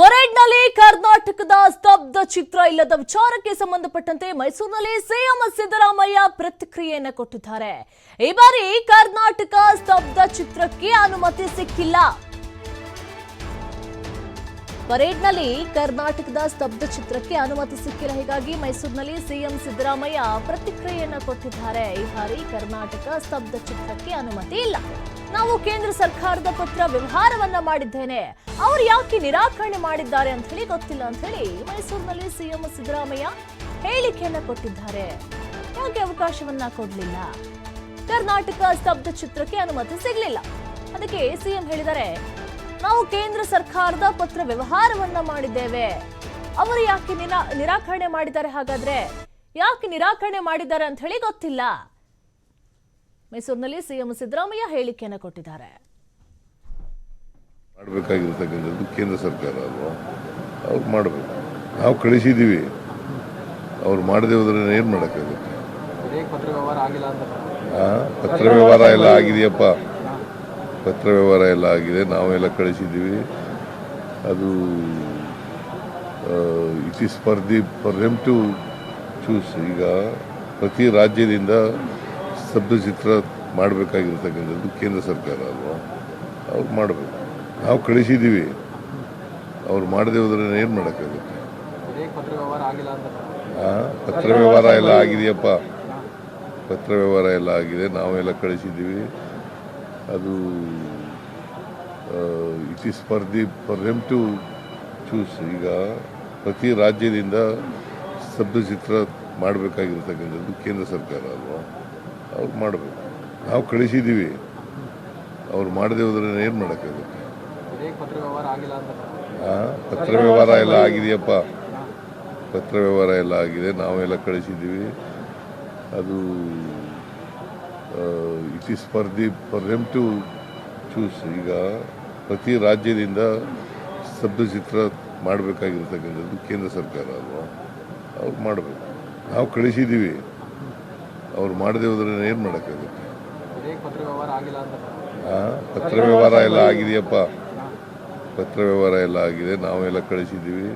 ಪರೇಡ್ನಲ್ಲಿ ಕರ್ನಾಟಕದ ಸ್ತಬ್ಧ ಚಿತ್ರ ಇಲ್ಲದ ವಿಚಾರಕ್ಕೆ ಸಂಬಂಧಪಟ್ಟಂತೆ ಮೈಸೂರಿನಲ್ಲಿ ಸಿಎಂ ಸಿದ್ದರಾಮಯ್ಯ ಪ್ರತಿಕ್ರಿಯೆಯನ್ನು ಕೊಟ್ಟಿದ್ದಾರೆ. ಈ ಬಾರಿ ಕರ್ನಾಟಕ ಸ್ತಬ್ಧ ಚಿತ್ರಕ್ಕೆ ಅನುಮತಿ ಸಿಕ್ಕಿಲ್ಲ. ಪರೇಡ್ನಲ್ಲಿ ಕರ್ನಾಟಕದ ಸ್ತಬ್ಧ ಚಿತ್ರಕ್ಕೆ ಅನುಮತಿ ಸಿಕ್ಕಿಲ್ಲ. ಹೀಗಾಗಿ ಮೈಸೂರಿನಲ್ಲಿ ಸಿಎಂ ಸಿದ್ದರಾಮಯ್ಯ ಪ್ರತಿಕ್ರಿಯೆಯನ್ನು ಕೊಟ್ಟಿದ್ದಾರೆ. ಈ ಬಾರಿ ಕರ್ನಾಟಕ ಸ್ತಬ್ಧ ಚಿತ್ರಕ್ಕೆ ಅನುಮತಿ ಇಲ್ಲ. ನಾವು ಕೇಂದ್ರ ಸರ್ಕಾರದ ಪತ್ರ ವ್ಯವಹಾರವನ್ನ ಮಾಡಿದ್ದೇನೆ. ಅವರು ಯಾಕೆ ನಿರಾಕರಣೆ ಮಾಡಿದ್ದಾರೆ ಅಂತ ಹೇಳಿ ಗೊತ್ತಿಲ್ಲ ಅಂತ ಹೇಳಿ ಮೈಸೂರಿನಲ್ಲಿ ಸಿಎಂ ಸಿದ್ದರಾಮಯ್ಯ ಹೇಳಿಕೆಯನ್ನ ಕೊಟ್ಟಿದ್ದಾರೆ. ಯಾಕೆ ಅವಕಾಶವನ್ನ ಕೊಡಲಿಲ್ಲ? ಕರ್ನಾಟಕ ಸ್ತಬ್ಧ ಚಿತ್ರಕ್ಕೆ ಅನುಮತಿ ಸಿಗಲಿಲ್ಲ. ಅದಕ್ಕೆ ಸಿಎಂ ಹೇಳಿದ್ದಾರೆ ನಾವು ಕೇಂದ್ರ ಸರ್ಕಾರದ ಪತ್ರ ವ್ಯವಹಾರವನ್ನ ಮಾಡಿದ್ದೇವೆ. ಅವರು ಯಾಕೆ ನಿರಾ- ನಿರಾಕರಣೆ ಮಾಡಿದ್ದಾರೆ ಹಾಗಾದ್ರೆ? ಯಾಕೆ ನಿರಾಕರಣೆ ಮಾಡಿದ್ದಾರೆ ಅಂತ ಹೇಳಿ ಗೊತ್ತಿಲ್ಲ. ಮೈಸೂರಿನಲ್ಲಿ ಸಿಎಂ ಸಿದ್ದರಾಮಯ್ಯ ಹೇಳಿಕೆಯನ್ನು ಕೊಟ್ಟಿದ್ದಾರೆ. ಮಾಡಬೇಕಾಗಿರ್ತಕ್ಕಂಥದ್ದು ಕೇಂದ್ರ ಸರ್ಕಾರ ಅಲ್ವಾ? ಅವ್ರು ಮಾಡಬೇಕು. ನಾವು ಕಳಿಸಿದ್ದೀವಿ ಅವ್ರು ಮಾಡದೆ ಹೋದ್ರೆ ಏನು ಮಾಡೋಕ್ಕಾಗುತ್ತೆ? ಹೇಗೆ ಪತ್ರ ವ್ಯವಹಾರ ಆಗಿಲ್ಲ ಅಂತ ಪತ್ರ ವ್ಯವಹಾರ ಎಲ್ಲ ಆಗಿದೆಯಪ್ಪ. ಪತ್ರ ವ್ಯವಹಾರ ಎಲ್ಲ ಆಗಿದೆ. ನಾವೆಲ್ಲ ಕಳಿಸಿದ್ದೀವಿ. ಅದು it is for the to choose ಈಗ ಪ್ರತಿ ರಾಜ್ಯದಿಂದ ಸ್ತಬ್ಧ ಚಿತ್ರ ಮಾಡಬೇಕಾಗಿರ್ತಕ್ಕಂಥದ್ದು ಕೇಂದ್ರ ಸರ್ಕಾರ ಅಲ್ವಾ? ಅವ್ರು ಮಾಡಬೇಕು. ನಾವು ಕಳಿಸಿದ್ದೀವಿ. ಅವ್ರು ಮಾಡದೆ ಹೋದ್ರೆ ಏನು ಮಾಡೋಕ್ಕಾಗುತ್ತೆ? ಅಂತ ಪತ್ರ ವ್ಯವಹಾರ ಎಲ್ಲ ಆಗಿದೆಯಪ್ಪ. ಪತ್ರ ವ್ಯವಹಾರ ಎಲ್ಲ ಆಗಿದೆ. ನಾವೆಲ್ಲ ಕಳಿಸಿದ್ದೀವಿ. ಅದು it is for the for them to choose ಈಗ ಪ್ರತಿ ರಾಜ್ಯದಿಂದ ಸ್ತಬ್ಧ ಚಿತ್ರ ಮಾಡಬೇಕಾಗಿರ್ತಕ್ಕಂಥದ್ದು ಕೇಂದ್ರ ಸರ್ಕಾರ ಅಲ್ವಾ? ಅವ್ರು ಮಾಡಬೇಕು. ನಾವು ಕಳಿಸಿದ್ದೀವಿ ಅವ್ರು ಮಾಡದೆ ಹೋದ್ರೆ ಏನು ಮಾಡೋಕ್ಕಾಗುತ್ತೆ? ಹೇಗೆ ಪತ್ರ ವ್ಯವಹಾರ ಆಗಿಲ್ಲ ಅಂತ ಆ, ಪತ್ರ ವ್ಯವಹಾರ ಎಲ್ಲ ಆಗಿದೆಯಪ್ಪ. ಪತ್ರ ವ್ಯವಹಾರ ಎಲ್ಲ ಆಗಿದೆ. ನಾವೆಲ್ಲ ಕಳಿಸಿದ್ದೀವಿ ಅದು it is for the for them to choose ಈಗ ಪ್ರತಿ ರಾಜ್ಯದಿಂದ ಸ್ತಬ್ಧ ಚಿತ್ರ ಮಾಡಬೇಕಾಗಿರ್ತಕ್ಕಂಥದ್ದು ಕೇಂದ್ರ ಸರ್ಕಾರ ಅಲ್ವಾ? ಅವ್ರು ಮಾಡಬೇಕು. ನಾವು ಕಳಿಸಿದ್ದೀವಿ ಅವ್ರು ಮಾಡದೆ ಹೋದ್ರೆ ಏನು ಮಾಡೋಕ್ಕಾಗುತ್ತೆ? ಪತ್ರ ವ್ಯವಹಾರ ಎಲ್ಲ ಆಗಿದೆಯಪ್ಪ. ಪತ್ರ ವ್ಯವಹಾರ ಎಲ್ಲ ಆಗಿದೆ. ನಾವೆಲ್ಲ ಕಳಿಸಿದ್ದೀವಿ